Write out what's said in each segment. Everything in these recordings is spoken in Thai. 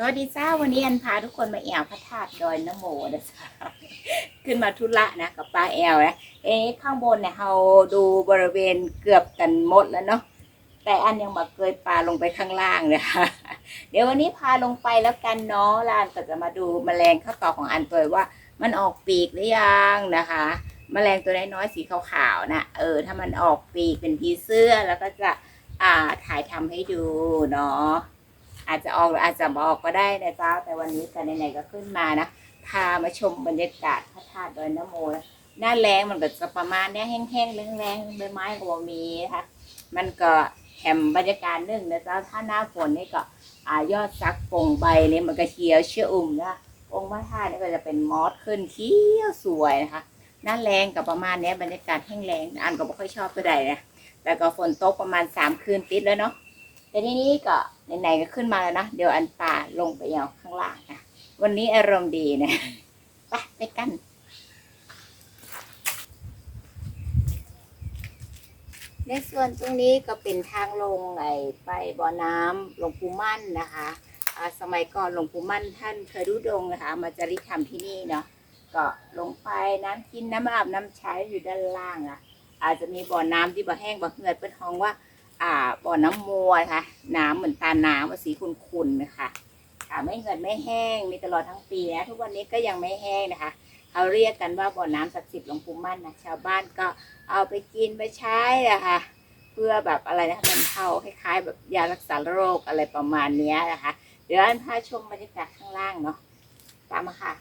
สวัสดีจ้าวันนี้อันพาทุกคนมาแอวพระธาตุดอยนโมนะจ๊ะขึ้นมาทุระนะกับป้าแอวนะเอ๊ะข้างบนเนี่ยเราดูบริเวณเกือบกันหมดแล้วเนาะแต่อันยังมาเกยปลาลงไปข้างล่างนะคะเดี๋ยววันนี้พาลงไปแล้วกันเนาะล้วอันก็จะมาดูแมลงข้าวตอกของอันตัวว่า มันออกปีกหรือยังนะคะแมลงตัวน้อยๆสีขาวๆนะเออถ้ามันออกปีกเป็นผีเสื้อแล้วก็จะอ่าถ่ายทำให้ดูเนาะ อาจจะออกหรืออาจจะบออกก็ได้นะจ๊ะแต่วันนี้กันไหนๆก็ขึ้นมานะพามาชมบรรยากาศพระธาตุดอยนโมนะหน้าแรงมันก็จะประมาณเนี้ยแห้งๆแรงๆใบไม้ก็บ่มีนะคะมันก็แถมบรรยากาศนึ่งนะจ๊ะถ้าหน้าฝนนี่ก็อายอดซักปงใบเนี่ยมันก็เขียวเชื่ออุ่มนะองค์พระธาตุนี่ก็จะเป็นมอสขึ้นเขียวสวยนะคะหน้าแรงกับประมาณเนี้ยบรรยากาศแห้งแรงอันก็ไม่ค่อยชอบตัวใดนะแต่ก็ฝนตกประมาณสามคืนติดแล้วเนาะ แต่ทีนี้ก็ไหนๆก็ขึ้นมาแล้วนะ เดี๋ยวอันป่าลงไปเอาข้างล่างนะ วันนี้อารมณ์ดีนะไปไปกันในส่วนตรงนี้ก็เป็นทางลงไอไปบ่อน้ำหลวงปู่มั่นนะคะสมัยก่อนหลวงปู่มั่นท่านเคยรุดงนะคะ มาจาริธรรมที่นี่เนาะก็ลงไปน้ำกินน้ำอาบน้ำใช้อยู่ด้านล่างอะ อาจจะมีบ่อน้ำที่บ่อแห้งบ่อเหือดเป็นห้องว่า อ่าบ่อน้ำมัวนะคะน้ำเหมือนตาน้ำว่าสีขุ่นๆนะคะอ่าไม่เงินไม่แห้งมีตลอดทั้งปีนะทุกวันนี้ก็ยังไม่แห้งนะคะเขาเรียกกันว่าบ่อน้ำศักดิ์สิทธิ์หลวงปู่มั่นนะชาวบ้านก็เอาไปกินไปใช้นะคะเพื่อแบบอะไรนะบรรเทาคล้ายๆ แบบยารักษาโรคอะไรประมาณนี้นะคะ เดี๋ยวอันพาชมบรรยากาศข้างล่างเนาะตามมาค่ะ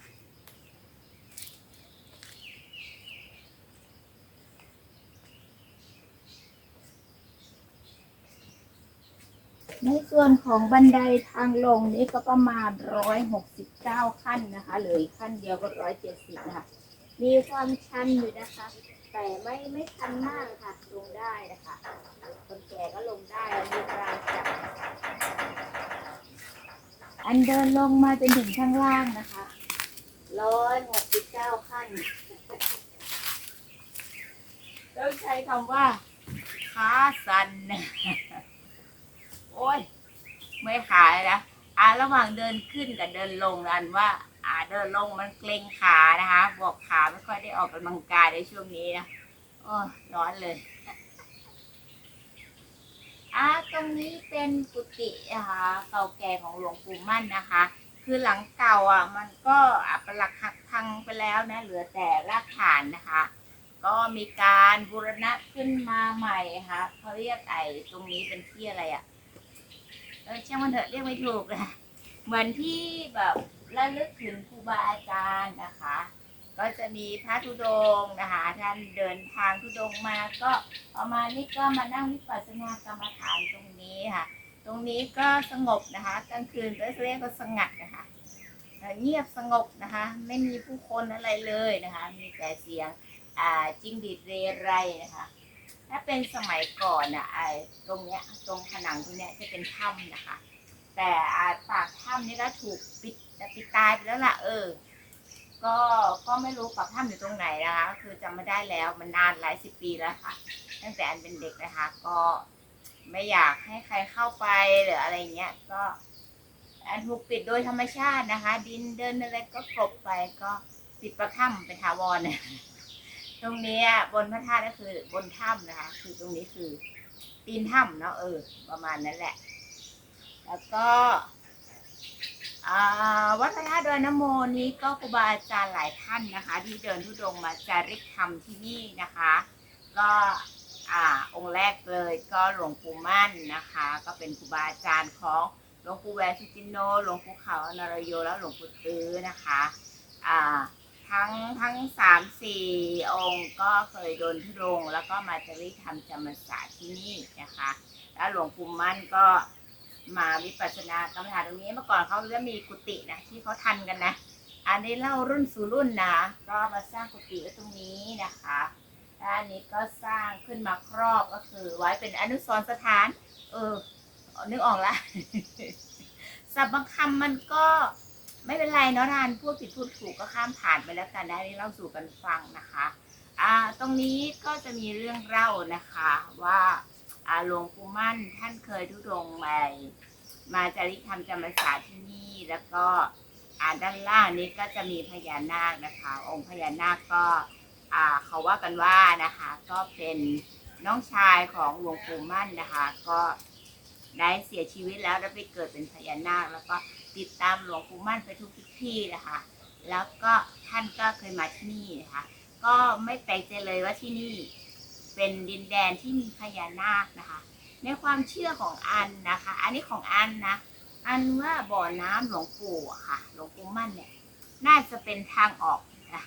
ในส่วนของบันไดทางลงนี่ก็ประมาณร้อยหกสิบเก้าขั้นนะคะเหลืออีกขั้นเดียวก็ร้อยเจ็ดสิบนะคะ มีความชันอยู่นะคะ แต่ไม่ไม่ชันมากค่ะ ลงได้นะคะ คนแก่ก็ลงได้มีการจับอันเดินลงมาจนถึงข้างล่างนะคะร้อยหกสิบเก้าขั้น ต้องใช้คำว่าขาสั่น โอ้ยไม่ขายนะอ่าระหว่างเดินขึ้นกับเดินลงอันว่า อ่าเดินลงมันเกรงขานะคะบอกขาไม่ค่อยได้ออกกำลังกายในช่วงนี้นะโอ้ยร้อนเลยอ่าตรงนี้เป็นกุฏินะคะเก่าแก่ของหลวงปู่มั่นนะคะ คือหลังเก่าอะมันก็อัปลักหักพังไปแล้วนะเหลือแต่รากฐานนะคะ ก็มีการบูรณะขึ้นมาใหม่ค่ะเขาเรียกไอ้ตรงนี้เป็นที่อะไรอะ เออช่างมันเถอะเรียกไม่ถูกนะเหมือนที่แบบระลึกถึงครูบาอาจารย์นะคะ ก็จะมีพระธุดงค์นะคะท่านเดินทางธุดงค์มาก็ประมาณนี้ก็มานั่งวิปัสสนากรรมฐานตรงนี้ค่ะ ตรงนี้ก็สงบนะคะกลางคืนก็เรียกว่าสงัดนะคะเงียบสงบนะคะ ไม่มีผู้คนอะไรเลยนะคะ มีแต่เสียงจิ้งดีดเรไรนะคะ ถ้าเป็นสมัยก่อนอะไอ้ตรงเนี้ยตรงผนังตรงเนี้ยจะเป็นถ้ำนะคะ แต่อ่าปากถ้ำนี่ก็ถูกปิดปิดตายไปแล้วล่ะ เออ ก็ก็ไม่รู้ปากถ้ำอยู่ตรงไหนนะคะ คือจำไม่ได้แล้วมันนานหลายสิบปีแล้วค่ะ ตั้งแต่อันเป็นเด็กนะคะ ก็ไม่อยากให้ใครเข้าไปหรืออะไรเงี้ย ก็อันถูกปิดโดยธรรมชาตินะคะ ดินเดินอะไรก็กลบไปก็ปิดปากถ้ำเป็นถาวรเนี่ย รงเนี้ยบนพระธาตุก็คือบนถ้ำนะคะ คือตรงนี้คือตีนถ้ำเนาะเออ ประมาณนั้นแหละ แล้วก็วัดพระธาตุดอยนโมนี้ก็ครูบาอาจารย์หลายท่านนะคะ ที่เดินทุดงค์มาจาริกธรรมที่นี่นะคะ ก็อ่าองค์แรกเลยก็หลวงปู่มั่นนะคะ ก็เป็นครูบาอาจารย์ของหลวงปู่แหวนสุจินโนหลวงปู่เขาอนารโยแล้วหลวงปู่ตื้อนะคะ อ่า ทั้งทั้งสามสี่องค์ก็เคยโดนทุดง แล้วก็มาจาริกทำจำพรรษาที่นี่นะคะ แล้วหลวงปู่มั่นก็มาวิปัสสนากรรมฐานตรงนี้เมื่อก่อนเขาจะมีกุฏินะที่เขาทันกันนะ อันนี้เล่ารุ่นสู่รุ่นนะก็มาสร้างกุฏิไว้ตรงนี้นะคะแล้วอันนี้ก็สร้างขึ้นมาครอบก็คือ ไว้เป็นอนุสรณ์สถาน เออนึกออกละสับบางคำมันก็ ไม่เป็นไรเนาะทานพูดผิดพูดถูกก็ข้ามผ่านไปแล้วกันได้เล่าสู่กันฟังนะคะอ่าตรงนี้ก็จะมีเรื่องเล่านะคะว่าอ่าหลวงปู่มั่นท่านเคยทุดงมามาจาริกธรรมจำพรรษาที่นี่แล้วก็อ่าด้านล่างนี้ก็จะมีพญานาคนะคะ องค์พญานาคก็อ่าเขาว่ากันว่านะคะ ก็เป็นน้องชายของหลวงปู่มั่นนะคะ ก็ได้เสียชีวิตแล้วแล้วไปเกิดเป็นพญานาคแล้วก็ ติดตามหลวงปู่มั่นไปทุกที่นะคะ แล้วก็ท่านก็เคยมาที่นี่นะคะก็ไม่แปลกใจเลยว่าที่นี่เป็นดินแดนที่มีพญานาคนะคะ ในความเชื่อของอันนะคะ อันนี้ของอันนะ อันว่าบ่อน้ำหลวงปู่ค่ะ หลวงปู่มั่นเนี่ย น่าจะเป็นทางออกนะ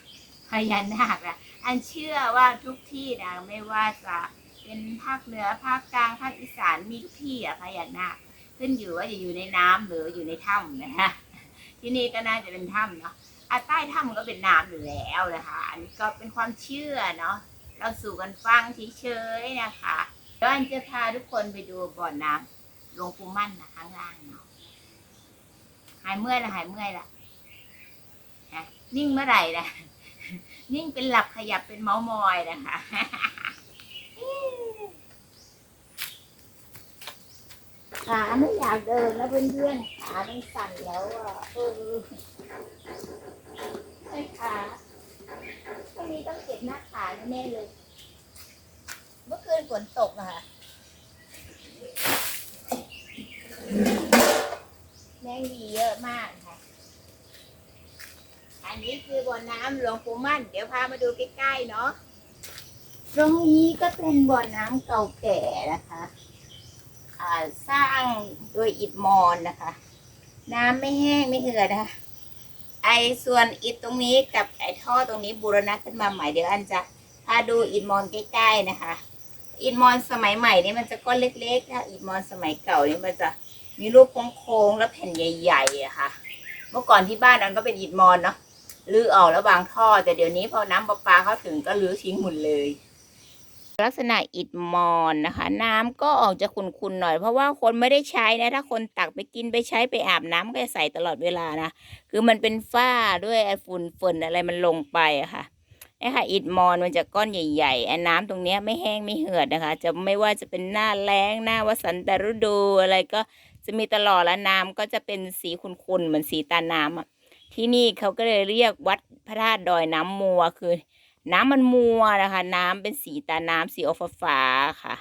พญานาคนะอันเชื่อว่าทุกที่นะไม่ว่าจะเป็นภาคเหนือภาคกลางภาคอีสานมีทุกที่อะพญานาค ขึ้นอยู่ว่าจะอยู่ในน้ำหรืออยู่ในถ้ำนะฮะที่นี่ก็น่าจะเป็นถ้ำเนาะอะใต้ถ้ำก็เป็นน้ำอยู่แล้วนะคะอันนี้ก็เป็นความเชื่อเนาะเราสู่กันฟังเฉยๆนะคะเดี๋ยวอันจะพาทุกคนไปดูบ่อน้ำหลวงปู่มั่นนะข้างล่างเนาะหายเมื่อยละหายเมื่อยละนิ่งเมื่อไหร่นะนิ่งเป็นหลับขยับเป็นเมามอยนะคะ ขาไม่อยากเดินแล้วเพื่อนๆขามันสั่นแล้วอะเออไอ้ขาตรงนี้ต้องเก็บหน้าขาแน่เลย เมื่อคืนฝนตกอะค่ะแมงวีเยอะมากค่ะ อันนี้คือบ่อน้ำหลวงปู่มั่น เดี๋ยวพามาดูใกล้ๆเนาะ ตรงนี้ก็เป็นบ่อน้ำเก่าแก่นะคะ สร้างโดยอิฐมอนนะคะ น้ำไม่แห้งไม่เหือดนะคะไอส่วนอิฐตรงนี้กับไอท่อตรงนี้บูรณะขึ้นมาใหม่เดี๋ยวอันจะพาดูอิฐมอนใกล้ๆนะคะอิฐมอนสมัยใหม่นี่มันจะก้อนเล็กๆถ้าอิฐมอนสมัยเก่านี่มันจะมีรูปโค้งๆแล้วแผ่นใหญ่ๆอะค่ะ เมื่อก่อนที่บ้านนั้นก็เป็นอิฐมอนเนาะลื้อออกแล้ววางท่อ แต่เดี๋ยวนี้พอน้ำประปาเข้าถึงก็ลื้อทิ้งหมดเลย ลักษณะอิฐมอนนะคะ น้ำก็ออกจะขุ่นๆหน่อย เพราะว่าคนไม่ได้ใช้นะ ถ้าคนตักไปกินไปใช้ไปอาบน้ำก็จะใส่ตลอดเวลานะ คือมันเป็นฝ้าด้วยฝุ่นฝนอะไรมันลงไปอะค่ะไอ้ค่ะอิฐมอนมันจะก้อนใหญ่ๆไอ้น้ำตรงนี้ไม่แห้งไม่เหือดนะคะ จะไม่ว่าจะเป็นหน้าแล้งหน้าวสันตฤดูอะไรก็จะมีตลอดแล้วน้ำก็จะเป็นสีขุ่นๆเหมือนสีตาน้ำอะที่นี่เขาก็เลยเรียกวัดพระธาตุดอยน้ำมัวคือ น้ำมันมัวนะคะ น้ำเป็นสีตาน้ำสีออกฟ้าค่ะ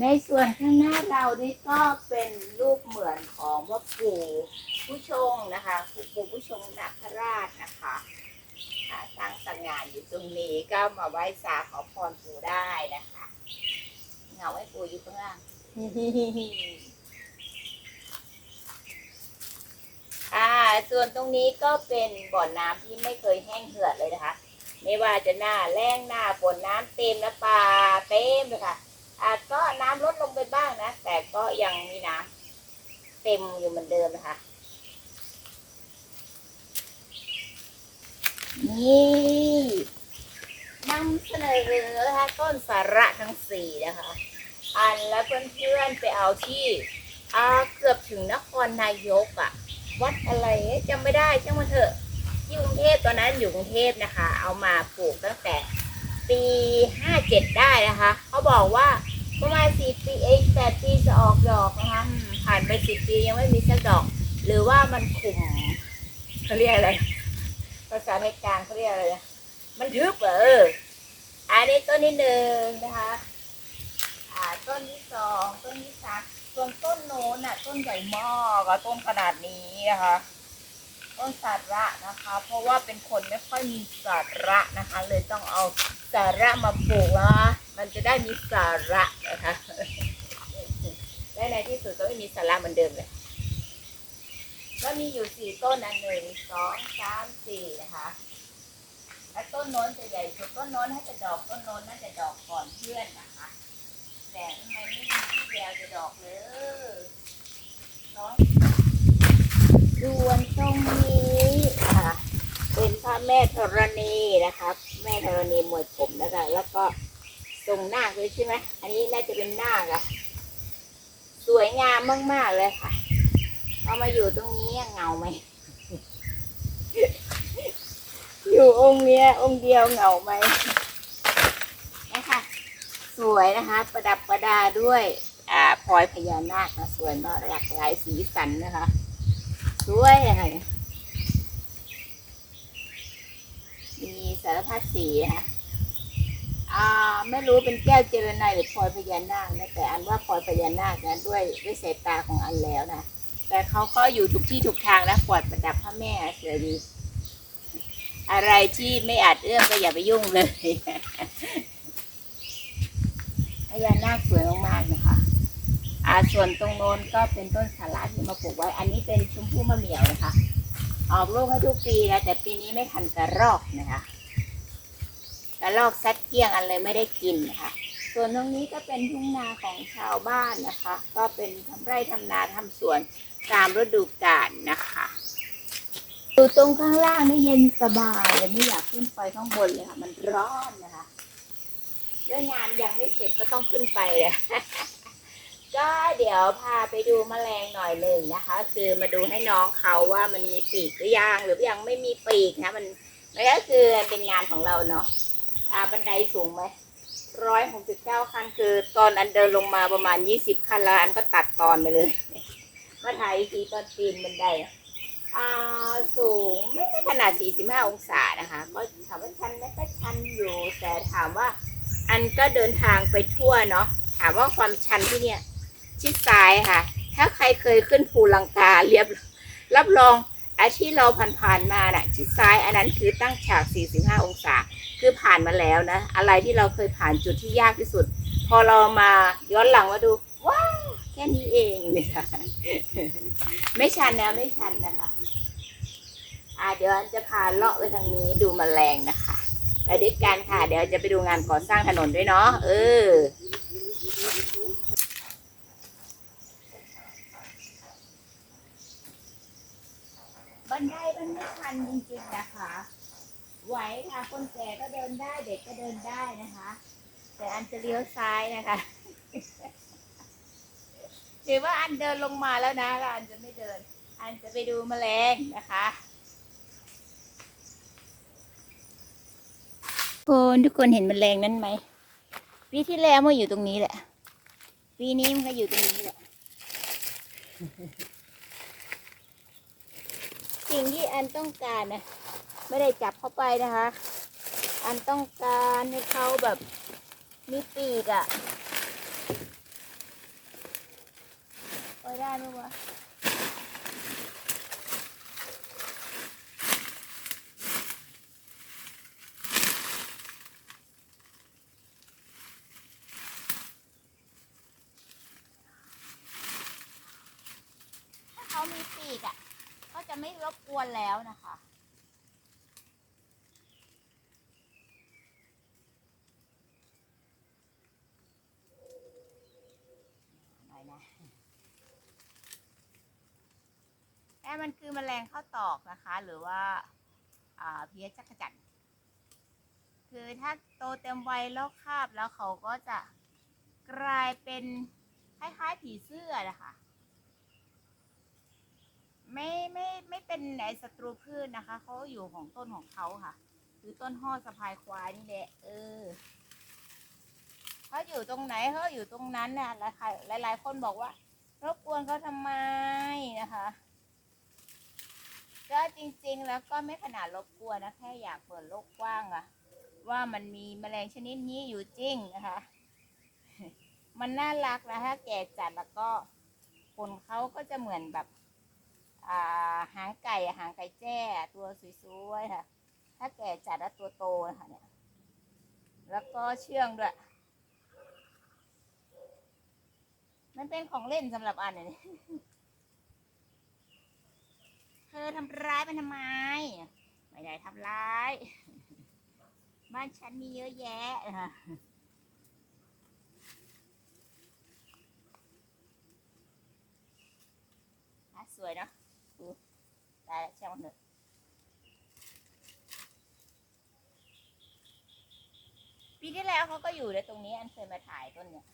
ในส่วนข้างหน้าเรานี่ก็เป็นรูปเหมือนของพ่อปู่ผู้ชงนะคะปู่ปู่ผู้ชงนาคราชนะคะอ่าตั้งสง่าอยู่ตรงนี้ก็มาไหว้สาขอพรปู่ได้นะคะเหงาไว้ปู่อยู่ข้างล่าง อ่า ส่วนตรงนี้ก็เป็นบ่อน้ำที่ไม่เคยแห้งเหือดเลยนะคะ ไม่ว่าจะหน้าแล้งหน้าฝนน้ำเต็มนะปลาเต็มเลยค่ะอาจก็น้ำลดลงไปบ้างนะ แต่ก็ยังมีน้ำเต็มอยู่เหมือนเดิมนะคะนี่นำเสนอนะคะต้นสาระทั้งสี่นะคะ อันและเพื่อนๆไปเอาที่เกือบถึงนครนายกอะ่ะ วัดอะไรจำไม่ได้ช่างมันเถอะที่กรุงเทพตอนนั้นอยู่กรุงเทพนะคะ เอามาปลูกตั้งแต่ปีห้าเจ็ดได้นะคะ เขาบอกว่าประมาณสี่ปีเองแปดปีจะออกดอกนะคะผ่านไปสิบปียังไม่มีสักดอก หรือว่ามันขุ่มเขาเรียกอะไรภาษาในกลางเขาเรียกอะไรนะมันทึบเหรอเอออันนี้ต้นที่หนึ่งนะคะ อ่าต้นที่สองต้นที่สาม ส่วนต้นโน้นน่ะ ต้นใหญ่มากอะต้นขนาดนี้นะคะ ต้นสาระนะคะ เพราะว่าเป็นคนไม่ค่อยมีสาระนะคะ เลยต้องเอาสาระมาปลูกนะคะมันจะได้มีสาระนะคะและในที่สุดก็ไม่มีสาระเหมือนเดิมเลยแล้วมีอยู่สี่ต้นนะหนึ่งสองสามสี่นะคะและต้นโน้นจะใหญ่สุดต้นโน้นน่าจะดอกต้นโน้นน่าจะดอกก่อนเพื่อนนะคะ แต่ทำไมไม่มีที่แววจะดอกเลยนาะส่วนตรงนี้ค่ะเป็นพระแม่ธรณีนะครับ แม่ธรณีมวยผมนะคะแล้วก็ทรงหน้าคเลยใช่ไหมอันนี้น่าจะเป็นหน้าคอะสวยงามมากๆเลยค่ะเอามาอยู่ตรงนี้เหงาไหมอยู่องค์เนี้ยองค์เดียวเหงาไหม สวยนะคะ ประดับประดาด้วยอ่าพลอยพญานาคนะสวยมากหลากหลายสีสันนะคะสวยอะไรมีสารพัดสีนะคะอ่าไม่รู้เป็นแก้วเจรไนหรือพลอยพญานาคนะแต่อันว่าพลอยพญานาคนะด้วยด้วยสายตาของอันแล้วนะแต่เขาก็อยู่ทุกที่ทุกทางนะปลอดประดับพระแม่เสือดี อะไรที่ไม่อาจเอื้อมก็อย่าไปยุ่งเลย พญานาคสวยมากๆนะคะอ่าส่วนตรงโน้นก็เป็นต้นสาระที่มาปลูกไว้ อันนี้เป็นชมพู่มะเหมี่ยวนะคะ ออกลูกให้ทุกปีนะแต่ปีนี้ไม่ทันกระรอกนะคะกระรอกซัดเกลี้ยงอันเลยไม่ได้กินนะคะ ส่วนตรงนี้ก็เป็นทุ่งนาของชาวบ้านนะคะ ก็เป็นทำไร่ทำนาทำสวนตามฤดูกาลนะคะอยู่ตรงข้างล่างนี่เย็นสบายเลยไม่อยากขึ้นไปข้างบนเลยค่ะ มันร้อนนะคะ ด้วยงานยังไม่เสร็จก็ต้องขึ้นไปเลยก็เดี๋ยวพาไปดูแมลงหน่อยหนึ่งนะคะ คือมาดูให้น้องเขาว่ามันมีปีกหรือยังหรือยังไม่มีปีกนะมันมันก็คือเป็นงานของเราเนาะอ่าบันไดสูงไหมร้อยหกสิบเก้าขั้นคือตอนอันเดินลงมาประมาณยี่สิบขั้นแล้วอันก็ตัดตอนไปเลยมาถ่ายทีตอนปีนบันไดอะอ่าสูงไม่ได้ขนาด45องศานะคะ ก็ถามว่าชันไหมก็ชันอยู่แต่ถามว่า อันก็เดินทางไปทั่วเนาะถามว่าความชันที่เนี่ยชิดซ้ายค่ะ ถ้าใครเคยขึ้นภูลังกาเรียบ รับรองอาชีพเราผ่านๆมาน่ะชิดซ้ายอันนั้นคือตั้งฉาก 45 องศา คือผ่านมาแล้วนะ อะไรที่เราเคยผ่านจุดที่ยากที่สุด พอเรามาย้อนหลังมาดู ว้าว แค่นี้เองเลยค่ะ ไม่ชันนะไม่ชันนะคะ อ่าเดี๋ยวอันจะพาเลาะไปทางนี้ดูแมลงนะคะ ไปด้วยกันค่ะ เดี๋ยวจะไปดูงานก่อสร้างถนนด้วยเนาะเออบันไดมันไม่ชันจริงๆนะคะ ไหวค่ะคนแก่ก็เดินได้เด็กก็เดินได้นะคะ แต่อันจะเลี้ยวซ้ายนะคะถือว่าอันเดินลงมาแล้วนะแล้วอันจะไม่เดิน อันจะไปดูแมลงนะคะ คนทุกคนเห็นมันแมลงนั้นไหมปีที่แล้วมันอยู่ตรงนี้แหละ ปีนี้มันก็อยู่ตรงนี้แหละ สิ่งที่อันต้องการนะไม่ได้จับเข้าไปนะคะ อันต้องการให้เขาแบบมีปีกอะ่ะไปได้ไหมวะถ้าเขามีปีกอะ่ะ ก็จะไม่ร บกวนแล้วนะคะ หน่อยนะแม่มันคือแมลงข้าวตอกนะคะ หรือว่าเพี้ยจักรจันคือถ้าโตเต็มวัยแล้วคาบแล้วเขาก็จะกลายเป็นคล้ายๆผีเสื้อนะคะ ไม่ไม่ไม่เป็นไอศัตรูพืชนะคะเขาอยู่ของต้นของเขาค่ะ คือต้นห่อสะพายควายนี่แหละเออเขาอยู่ตรงไหนเขาอยู่ตรงนั้นนะหลายหลายหลายคนบอกว่ารบกวนเขาทำไมนะคะก็จริงๆแล้วก็ไม่ขนาดรบกวนนะแค่อยากเปิดโลกกว้างอะว่ามันมีแมลงชนิดนี้อยู่จริงนะคะ มันน่ารักนะถ้าแก่จัดแล้วก็ขนเขาก็จะเหมือนแบบ หางไก่หางไก่แจ้ตัวสวยๆค่ะ ถ้าแก่จัดแล้วตัวโตนะคะเนี่ย แล้วก็เชื่องด้วย มันเป็นของเล่นสำหรับอันเนี่ยเธอทำร้ายมันทำไม ไม่ได้ทำร้าย บ้านฉันมีเยอะแยะค่ะสวยเนาะ ดูตายแล้วช่างมันเถอะปีที่แล้วเขาก็อยู่ในตรงนี้อันเคยมาถ่ายต้นเนี่ย